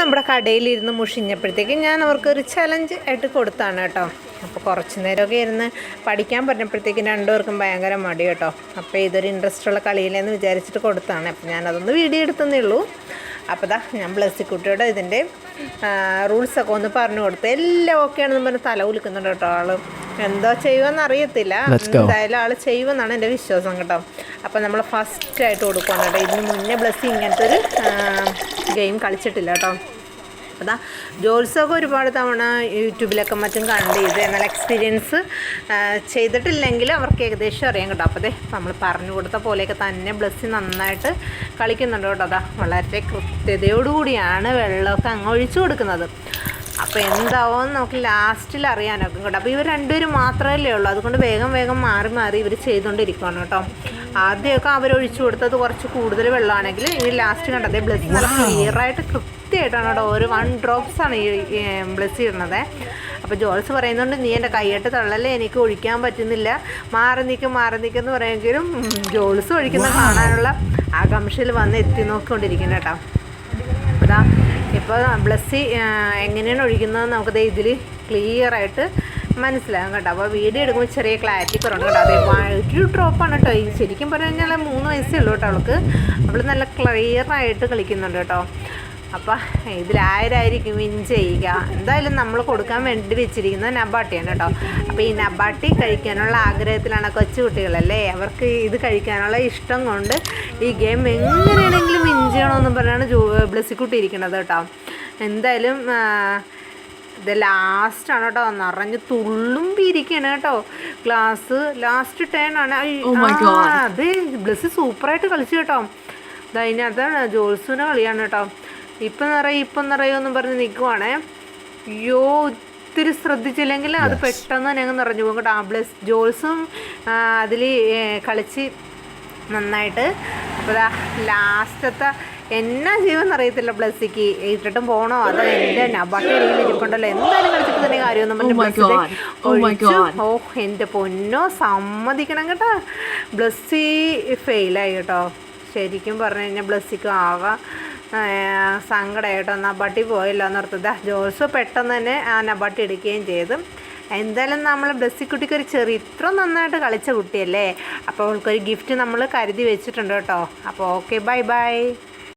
നമ്മുടെ കടയിലിരുന്ന് മുഷിഞ്ഞപ്പോഴത്തേക്ക് ഞാൻ അവർക്കൊരു ചലഞ്ച് ആയിട്ട് കൊടുത്താണ് കേട്ടോ. അപ്പോൾ കുറച്ച് നേരമൊക്കെ ഇരുന്ന് പഠിക്കാൻ പറഞ്ഞപ്പോഴത്തേക്കും രണ്ടുപേർക്കും ഭയങ്കര മടി കേട്ടോ. അപ്പോൾ ഇതൊരു ഇൻട്രസ്റ്റ് ഉള്ള കളിയിലെന്ന് വിചാരിച്ചിട്ട് കൊടുത്താണ്. അപ്പോൾ ഞാനതൊന്ന് വീഡിയോ എടുത്തന്നേ ഉള്ളൂ. അപ്പോൾ ദാ ഞാൻ ബ്ലസ്സി കുട്ടിയോട് ഇതിന്റെ റൂൾസൊക്കെ ഒന്ന് പറഞ്ഞു കൊടുത്തു എല്ലാം ഓക്കെ ആണെന്ന് പറഞ്ഞ് തല കുലിക്കുന്നുണ്ട് കേട്ടോ ആൾ എന്തോ ചെയ്യുമെന്ന് അറിയത്തില്ല. എന്തായാലും ആൾ ചെയ്യുമെന്നാണ് എന്റെ വിശ്വാസം കേട്ടോ. അപ്പോൾ നമ്മൾ ഫസ്റ്റ് ആയിട്ട് കൊടുക്കുകയാണ് കേട്ടോ. ഇതിന് മുന്നേ ബ്ലസ്സി ഇങ്ങനത്തെ ഒരു ഗെയിം കളിച്ചിട്ടില്ല കേട്ടോ അതാ ജോത്സവമൊക്കെ ഒരുപാട് തവണ യൂട്യൂബിലൊക്കെ മറ്റും കണ്ട് ഇത് എന്നാൽ എക്സ്പീരിയൻസ് ചെയ്തിട്ടില്ലെങ്കിൽ അവർക്ക് ഏകദേശം അറിയാം കേട്ടോ. അപ്പോൾ അതെ നമ്മൾ പറഞ്ഞു കൊടുത്ത പോലെയൊക്കെ തന്നെ ബ്ലസ്സി നന്നായിട്ട് കളിക്കുന്നുണ്ട് കേട്ടോ. അതാ വളരെ കൃത്യതയോടുകൂടിയാണ് വെള്ളമൊക്കെ അങ്ങ് ഒഴിച്ചു കൊടുക്കുന്നത്. അപ്പോൾ എന്താവും നമുക്ക് ലാസ്റ്റിൽ അറിയാനൊക്കെ കേട്ടോ അപ്പോൾ ഇവർ രണ്ടുപേരും മാത്രമല്ലേ ഉള്ളൂ. അതുകൊണ്ട് വേഗം വേഗം മാറി മാറി ഇവർ ചെയ്തുകൊണ്ടിരിക്കുകയാണ് കേട്ടോ. ആദ്യമൊക്കെ അവരൊഴിച്ചു കൊടുത്തത് കുറച്ച് കൂടുതൽ വെള്ളമാണെങ്കിൽ ഈ ലാസ്റ്റ് കണ്ടത് ബ്ലസ് നല്ല ക്ലിയറായിട്ട് കൃത്യമായിട്ടാണ് കേട്ടോ ഒരു വൺ ഡ്രോപ്സ് ആണ് ഈ ബ്ലസ് ഇടുന്നത് അപ്പോൾ ജോൾസ് പറയുന്നുണ്ട് നീ എന്റെ കൈയിട്ട് തള്ളല്ലേ? എനിക്ക് ഒഴിക്കാൻ പറ്റുന്നില്ല. മാറി നിൽക്കും മാറി നിൽക്കും എന്ന് പറയുമെങ്കിലും ജോൾസ് ഒഴിക്കുന്ന കാണാനുള്ള ആകാംക്ഷയിൽ വന്ന് എത്തി നോക്കിക്കൊണ്ടിരിക്കുന്നു കേട്ടോ. അതാ ഇപ്പോൾ ബ്ലസ്സി എങ്ങനെയാണ് ഒഴിക്കുന്നത് നമുക്കത് ഇതിൽ ക്ലിയർ ആയിട്ട് മനസ്സിലാകും കേട്ടോ. അപ്പോൾ വീഡിയോ എടുക്കുമ്പോൾ ചെറിയ ക്ലാരിറ്റി കുറവുണ്ട് കേട്ടോ. അതെ ഒരു ഡ്രോപ്പാണ് കേട്ടോ. ഈ ശരിക്കും പറഞ്ഞു കഴിഞ്ഞാൽ മൂന്ന് വയസ്സേ ഉള്ളൂ കേട്ടോ അവൾക്ക്. അവൾ നല്ല ക്ലിയർ ആയിട്ട് കളിക്കുന്നുണ്ട് കേട്ടോ. അപ്പം ഇതിലാരായിരിക്കും വിൻ ചെയ്യുക? എന്തായാലും നമ്മൾ കൊടുക്കാൻ വേണ്ടി വെച്ചിരിക്കുന്നത് നബാട്ടിയാണ് കേട്ടോ. അപ്പോൾ ഈ നബാട്ടി കഴിക്കാനുള്ള ആഗ്രഹത്തിലാണ് കൊച്ചു കുട്ടികളല്ലേ അവർക്ക് ഇത് കഴിക്കാനുള്ള ഇഷ്ടം കൊണ്ട് ഈ ഗെയിം എങ്ങനെയാണെങ്കിലും വിൻ ചെയ്യണമെന്ന് പറഞ്ഞാണ് ബ്ലസ്സിക്കുട്ടി ഇരിക്കുന്നത് കേട്ടോ. എന്തായാലും ഇത് ലാസ്റ്റാണ് കേട്ടോ. നിറഞ്ഞ് തുള്ളുമ്പിരിക്കണ കേട്ടോ. ക്ലാസ് ലാസ്റ്റ് ടേൺ ആണ്. അത് Oh. അതെ ബ്ലസ് സൂപ്പറായിട്ട് കളിച്ചു കേട്ടോ. അതിനകത്താണ് ജോൾസുവിനെ കളിയാണ് കേട്ടോ. ഇപ്പം നിറയെ ഇപ്പം നിറയോന്നും പറഞ്ഞ് നിൽക്കുവാണേ അയ്യോ ഒത്തിരി ശ്രദ്ധിച്ചില്ലെങ്കിൽ അത് പെട്ടെന്ന് തന്നെ അങ്ങ് നിറഞ്ഞു പോകും കേട്ടോ. ആ ബ്ലസ് ജോൾസും അതിൽ കളിച്ച് നന്നായിട്ട്. അപ്പോൾ ലാസ്റ്റത്തെ എന്നാ ചെയ്യുമെന്ന് അറിയത്തില്ല ബ്ലസ്സിക്ക്. ഇട്ടിട്ടും പോണോ? അതോ എന്റെ നബാട്ടി അടിയിൽ ഇരിപ്പുണ്ടല്ലോ. എന്തായാലും കളിച്ചിട്ട് തന്നെ കാര്യമൊന്നും Oh my God. Oh. ഓ എന്റെ പൊന്നോ സമ്മതിക്കണം കേട്ടോ. ബ്ലസ്സി ഫെയിലായി കേട്ടോ. ശരിക്കും പറഞ്ഞു കഴിഞ്ഞാൽ ബ്ലസ്സിക്ക് ആകെ സങ്കടമായിട്ടോ നബാട്ടി പോയല്ലോ എന്നോർത്തത് ജോസ് പെട്ടെന്ന് തന്നെ ആ നബാട്ടി എടുക്കുകയും ചെയ്തു. എന്തായാലും നമ്മൾ ബ്ലസ്സിക്കുട്ടിക്ക് ഒരു ചെറിയ ഇത്ര നന്നായിട്ട് കളിച്ച കുട്ടിയല്ലേ? അപ്പോൾ അവൾക്കൊരു ഗിഫ്റ്റ് നമ്മൾ കരുതി വെച്ചിട്ടുണ്ട് കേട്ടോ. അപ്പോൾ ഓക്കെ ബൈ ബൈ.